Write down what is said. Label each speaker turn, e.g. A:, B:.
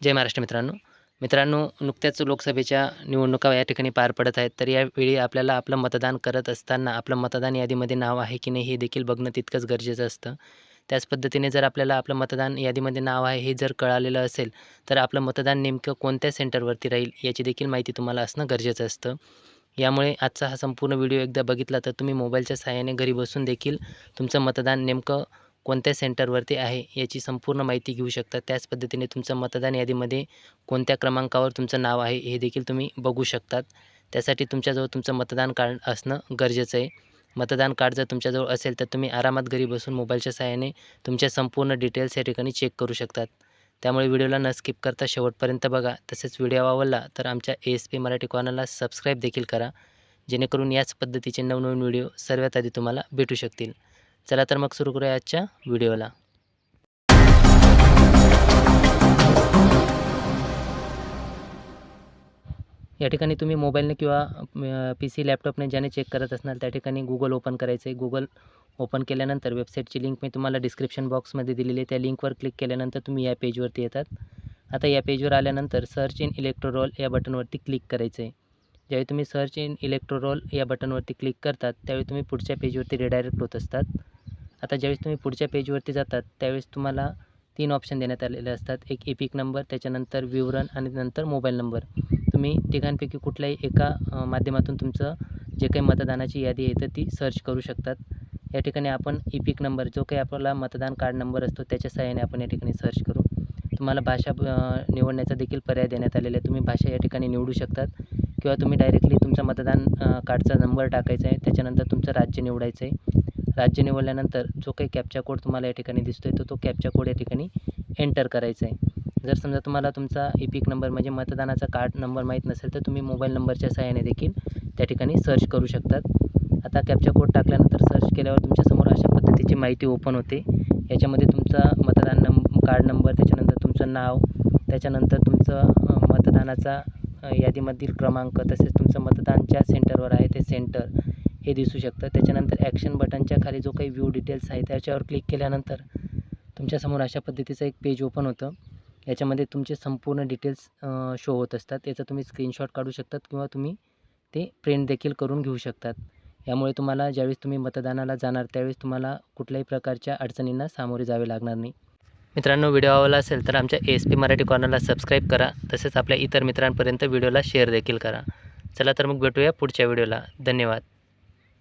A: जय महाराष्ट्र मित्रांनो. मित्रांनो नुकत्याच लोकसभेच्या निवडणुका या ठिकाणी पार पडत आहेत तर यावेळी आपल्याला आपलं मतदान करत असताना आपलं मतदान यादीमध्ये नाव आहे की नाही हे देखील बघणं तितकंच गरजेचं असतं. त्याच पद्धतीने जर आपल्याला आपलं मतदान यादीमध्ये नाव आहे हे जर कळालेलं असेल तर आपलं मतदान नेमकं कोणत्या सेंटरवरती राहील याची देखील माहिती तुम्हाला असणं गरजेचं असतं. यामुळे आजचा हा संपूर्ण व्हिडिओ एकदा बघितला तर तुम्ही मोबाईलच्या सहाय्याने घरी बसून देखील तुमचं मतदान नेमकं कोणत्या सेंटरवरती आहे याची संपूर्ण माहिती घेऊ शकता. त्याच पद्धतीने तुमचं मतदान यादीमध्ये कोणत्या क्रमांकावर तुमचं नाव आहे हे देखील तुम्ही बघू शकतात. त्यासाठी तुमच्याजवळ तुमचं मतदान कार्ड असणं गरजेचं आहे. मतदान कार्ड जर तुमच्याजवळ असेल तर तुम्ही आरामात घरी बसून मोबाईलच्या सहाय्याने तुमच्या संपूर्ण डिटेल्स या ठिकाणी चेक करू शकतात. त्यामुळे व्हिडिओला न स्किप करता शेवटपर्यंत बघा. तसेच व्हिडिओ आवडला तर आमच्या ए एस पी मराठी कॉनलला सबस्क्राईब देखील करा. जेणेकरून याच पद्धतीचे नवनवीन व्हिडिओ सर्वात आधी तुम्हाला भेटू शकतील. चला तर मग सुरू करूया आजच्या व्हिडिओला. या ठिकाणी तुम्ही मोबाईलने किंवा पी सी लॅपटॉपने ज्याने चेक करत असणार त्या ठिकाणी गुगल ओपन करायचं आहे गुगल ओपन केल्यानंतर वेबसाईटची लिंक मी तुम्हाला डिस्क्रिप्शन बॉक्समध्ये दिलेली आहे. त्या लिंकवर क्लिक केल्यानंतर तुम्ही या पेजवरती येतात. आता या पेजवर आल्यानंतर सर्च इन इलेक्ट्रोरोल या बटनवरती क्लिक करायचं आहे ज्यावेळी तुम्ही सर्च इन इलेक्ट्रोरोल या बटनवरती क्लिक करतात त्यावेळी तुम्ही पुढच्या पेजवरती रिडायरेक्ट होत असतात. आता ज्यावेळेस तुम्ही पुढच्या पेजवरती जातात त्यावेळेस तुम्हाला तीन ऑप्शन देण्यात आलेले असतात. एक इपिक नंबर त्याच्यानंतर विवरण आणि नंतर मोबाईल नंबर तुम्ही तिघांपैकी कुठल्याही एका माध्यमातून तुमचं जे काही मतदानाची यादी आहे तर ती सर्च करू शकतात. या ठिकाणी आपण इपिक नंबर जो काही आपला मतदान कार्ड नंबर असतो त्याच्या सहाय्याने आपण या ठिकाणी सर्च करू. तुम्हाला भाषा निवडण्याचा देखील पर्याय देण्यात आलेला आहे. तुम्ही भाषा या ठिकाणी निवडू शकतात. किंवा तुम्ही डायरेक्टली तुमचा मतदान कार्डचा नंबर टाकायचा आहे. त्याच्यानंतर तुमचं राज्य निवडायचं आहे. राज्य निवडल्यानंतर जो काही कॅपचा कोड तुम्हाला या ठिकाणी दिसतो आहे तो तो कॅपचा कोड या ठिकाणी एंटर करायचा आहे. जर समजा तुम्हाला तुमचा इपिक नंबर म्हणजे मतदानाचा कार्ड नंबर माहीत नसेल तर तुम्ही मोबाईल नंबरच्या सहाय्याने देखील त्या ठिकाणी सर्च करू शकतात. आता कॅपचा कोड टाकल्यानंतर सर्च केल्यावर तुमच्यासमोर अशा पद्धतीची माहिती ओपन होते. याच्यामध्ये तुमचा मतदान नंब कार्ड नंबर त्याच्यानंतर तुमचं नाव त्याच्यानंतर तुमचं मतदानाचा यादीमधील क्रमांक तसेच तुमचं मतदान ज्या सेंटरवर आहे ते सेंटर हे दिसू शकतं. त्याच्यानंतर ॲक्शन बटनच्या खाली जो काही व्ह्यू डिटेल्स आहे त्याच्यावर क्लिक केल्यानंतर तुमच्यासमोर अशा पद्धतीचं एक पेज ओपन होतं. याच्यामध्ये तुमचे संपूर्ण डिटेल्स शो होत असतात. याचा तुम्ही स्क्रीनशॉट काढू शकतात किंवा तुम्ही ते प्रिंट देखील करून घेऊ शकतात. यामुळे तुम्हाला ज्यावेळेस तुम्ही मतदानाला जाणार त्यावेळेस तुम्हाला कुठल्याही प्रकारच्या अडचणींना सामोरे जावे लागणार नाही. मित्रांनो व्हिडिओ आवडला असेल तर आमच्या एस पी मराठी कॉर्नरला सबस्क्राईब करा. तसेच आपल्या इतर मित्रांपर्यंत व्हिडिओला शेअर देखील करा. चला तर मग भेटूया पुढच्या व्हिडिओला. धन्यवाद.